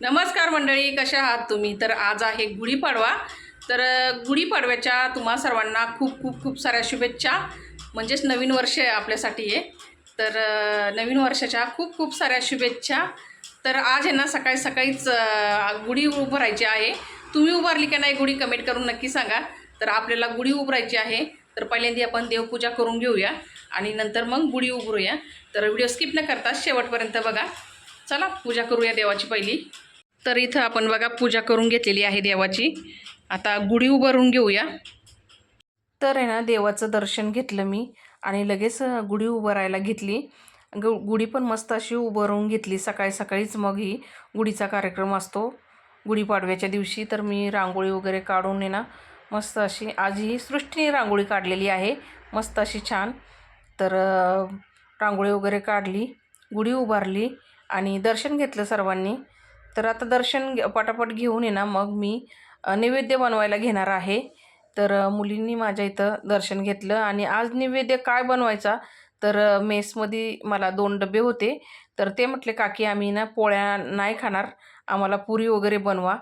नमस्कार मंडळी कशा आहात तुम्ही? तर आज आहे गुढीपाडवा तर गुढीपाडव्याच्या तुम्हा सर्वांना खूप खूप खूप साऱ्या शुभेच्छा. म्हणजेच नवीन वर्ष आहे आपल्यासाठी आहे तर नवीन वर्षाच्या खूप खूप साऱ्या शुभेच्छा. तर आज आहे ना सकाळी सकाळीच गुढी उभारायची आहे. तुम्ही उभारली का नाही गुढी कमेंट करून नक्की सांगा. तर आपल्याला गुढी उभारायची आहे. तर पहिल्यांदा आपण देवपूजा करून घेऊया आणि नंतर मग गुढी उभारूया. तर व्हिडिओ स्किप न करता शेवटपर्यंत बघा. चला पूजा करूया देवाची पहिली. तर इथं आपण बघा पूजा करून घेतलेली आहे देवाची. आता गुढी उभारून घेऊया. तर आहे ना देवाचं दर्शन घेतलं मी आणि लगेच गुढी उभारायला घेतली. ग गुढी पण मस्त अशी उभारून घेतली. सकाळी सकाळीच मग ही गुढीचा कार्यक्रम असतो. गुढीपाडव्याच्या दिवशी तर मी रांगोळी वगैरे काढून आहे ना मस्त अशी आज ही सृष्टीने रांगोळी काढलेली आहे. मस्त अशी छान. तर रांगोळी वगैरे काढली गुढी उभारली आणि दर्शन घेतलं सर्वांनी. तर आता दर्शन घे- पटापट घेऊन ये ना. मग मी नैवेद्य बनवायला घेणार आहे. तर मुलींनी माझ्या इथं दर्शन घेतलं आणि आज नैवेद्य काय बनवायचा? तर मेसमध्ये मला दोन डबे होते. तर ते म्हटले काकी आम्ही ना पोळ्या नाही खाणार. आम्हाला पुरी वगैरे बनवा.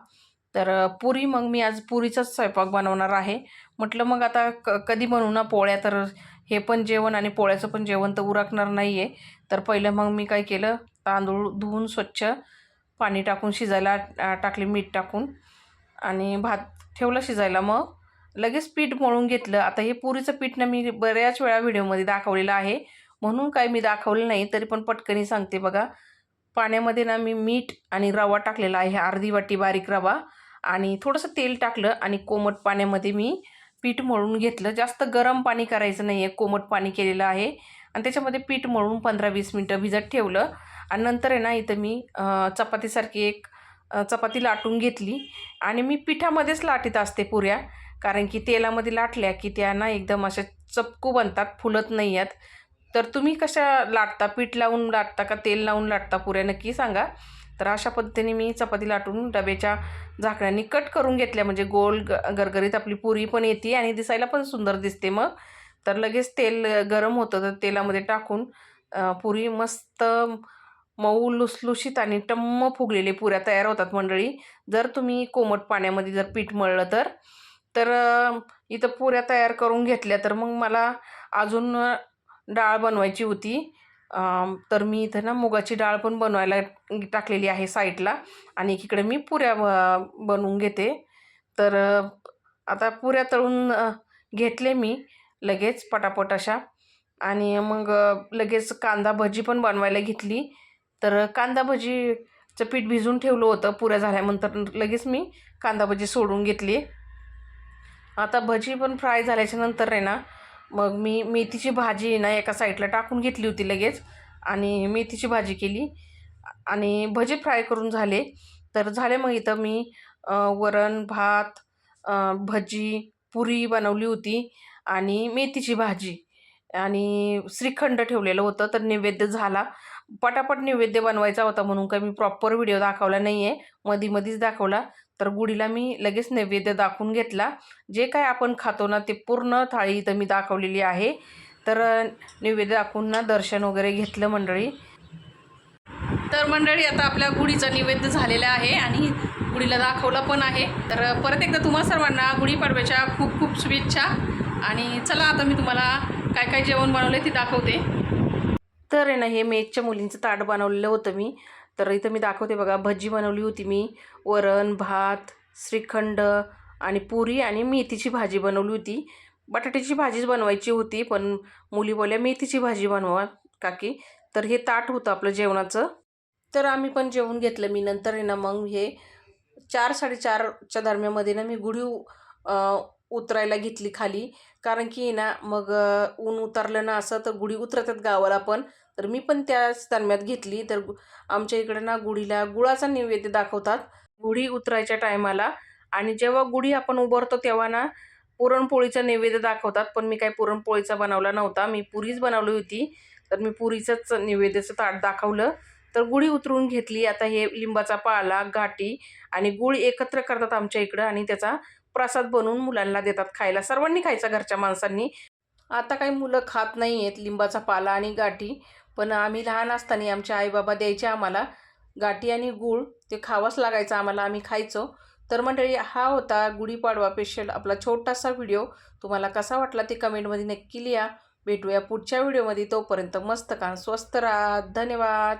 तर पुरी मग मी आज पुरीचाच स्वयंपाक बनवणार आहे. म्हटलं मग आता क कधी बनवू ना पोळ्या? तर हे पण जेवण आणि पोळ्याचं पण जेवण तर उरकणार नाही आहे तर पहिलं मग मी काय केलं? तांदूळ धुवून स्वच्छ पाणी टाकून शिजायला टाकले मीठ टाकून आणि भात ठेवलं शिजायला. मग लगेच पीठ मळून घेतलं. आता हे पुरीचं पीठ ना मी बऱ्याच वेळा व्हिडिओमध्ये दाखवलेलं आहे. म्हणून काय मी दाखवलं नाही तरी पण पटकनी सांगते बघा. पाण्यामध्ये ना मी मीठ आणि रवा टाकलेला आहे अर्धी वाटी बारीक रवा. आणि थोडंसं तेल टाकलं आणि कोमट पाण्यामध्ये मी पीठ मळून घेतलं. जास्त गरम पाणी करायचं नाही आहे कोमट पाणी केलेलं आहे. आणि त्याच्यामध्ये पीठ मळून पंधरा वीस मिनटं भिजत ठेवलं. आणि नंतर आहे ना इथं मी चपातीसारखी एक चपाती लाटून घेतली. आणि मी पिठामध्येच लाटीत असते पुऱ्या कारण की तेलामध्ये लाटल्या की त्या ना एकदम अशा चपकू बनतात फुलत नाही आहेत. तर तुम्ही कशा लाटता? पीठ लावून लाटता का तेल लावून लाटता? पुऱ्या नक्की सांगा. तर अशा पद्धतीने मी चपाती लाटून डब्याच्या झाकण्यानी कट करून घेतल्या. म्हणजे गोल ग गरगरीत आपली पुरी पण येते आणि दिसायला पण सुंदर दिसते मग. तर लगेच तेल गरम होतं तर तेलामध्ये टाकून पुरी मस्त मऊ लुसलुशीत आणि टम्म फुगलेले पुऱ्या तयार होतात मंडळी. जर तुम्ही कोमट पाण्यामध्ये जर पीठ मळलं तर तर इथं पुऱ्या तयार करून घेतल्या तर मग मला अजून डाळ बनवायची होती. तर मी इथं ना मुगाची डाळ पण बनवायला टाकलेली आहे साईडला आणि एकीकडे मी पुऱ्या बनवून घेते. तर आता पुऱ्या तळून घेतले मी लगेच पटापट अशा. आणि मग लगेच कांदा भजी पण बनवायला घेतली. तर कांदा भजीचं पीठ भिजून ठेवलं होतं पुऱ्या झाल्यानंतर लगेच मी कांदा भजी सोडून घेतली. आता भजी पण फ्राय झाल्याच्यानंतर आहे ना मग मी मेथीची भाजी ना एका साईडला टाकून घेतली होती लगेच आणि मेथीची भाजी केली आणि भजी फ्राय करून झाले. तर झाले मग इथं मी वरण भात भजी पुरी बनवली होती आणि मेथीची भाजी. आणि श्रीखंड ठेवलेलं होतं तर नैवेद्य झाला. पटापट नैवेद्य बनवायचा होता म्हणून काय मी प्रॉपर व्हिडिओ दाखवला नाही आहे मधी मधीच दाखवला. तर गुढीला मी लगेच नैवेद्य दाखवून घेतला. जे काय आपण खातो ना ते पूर्ण थाळी इथं मी दाखवलेली आहे. तर नैवेद्य दाखवून ना दर्शन वगैरे घेतलं मंडळी. तर मंडळी आता आपल्या गुढीचा नैवेद्य झालेला आहे आणि गुढीला दाखवलं पण आहे. तर परत एकदा तुम्हा सर्वांना गुढीपाडव्याच्या खूप खूप शुभेच्छा. आणि चला आता मी तुम्हाला काय काय जेवण बनवलं ते दाखवते. तर आहे ना हे मेजच्या मुलींचं ताट बनवलेलं होतं मी. तर इथं मी दाखवते बघा भजी बनवली होती मी. वरण भात श्रीखंड आणि पुरी आणि मेथीची भाजी बनवली होती. बटाट्याची भाजीच बनवायची होती पण मुली बोलल्या मेथीची भाजी बनवा काकी. तर हे ताट होतं आपलं जेवणाचं. तर आम्ही पण जेवून घेतलं मी. नंतर आहे ना मग हे चार साडेचारच्या दरम्यामध्ये ना मी गुढी उतरायला घेतली खाली. कारण की ना मग ऊन उतरलं ना असं तर गुढी उतरतात गावाला पण. तर मी पण त्याच दरम्यात घेतली. तर आमच्या इकडे ना गुढीला गुळाचा नैवेद्य दाखवतात. गुढी उतरायच्या टायमाला. आणि जेव्हा गुढी आपण उभारतो तेव्हा ना पुरणपोळीचा नैवेद्य दाखवतात. पण मी काही पुरणपोळीचा बनवला नव्हता. मी पुरीच बनवली होती. तर मी पुरीचंच नैवेद्याचं ताट दाखवलं. तर गुढी उतरून घेतली. आता हे लिंबाचा पाला घाटी आणि गुळ एकत्र करतात आमच्या इकडं. आणि त्याचा प्रसाद बनवून मुलांना देतात खायला. सर्वांनी खायचा घरच्या माणसांनी. आता काही मुलं खात नाही आहेत लिंबाचा पाला आणि गाठी पण आम्ही लहान असताना आमचे आईबाबा द्यायचे आम्हाला गाठी आणि गूळ. ते खावंच लागायचं आम्हाला आम्ही खायचो. तर मंडळी हा होता गुढीपाडवा स्पेशल आपला छोटासा व्हिडिओ तुम्हाला कसा वाटला ते कमेंटमध्ये नक्की लिहा. भेटूया पुढच्या व्हिडिओमध्ये तोपर्यंत मस्त का स्वस्त राहा. धन्यवाद.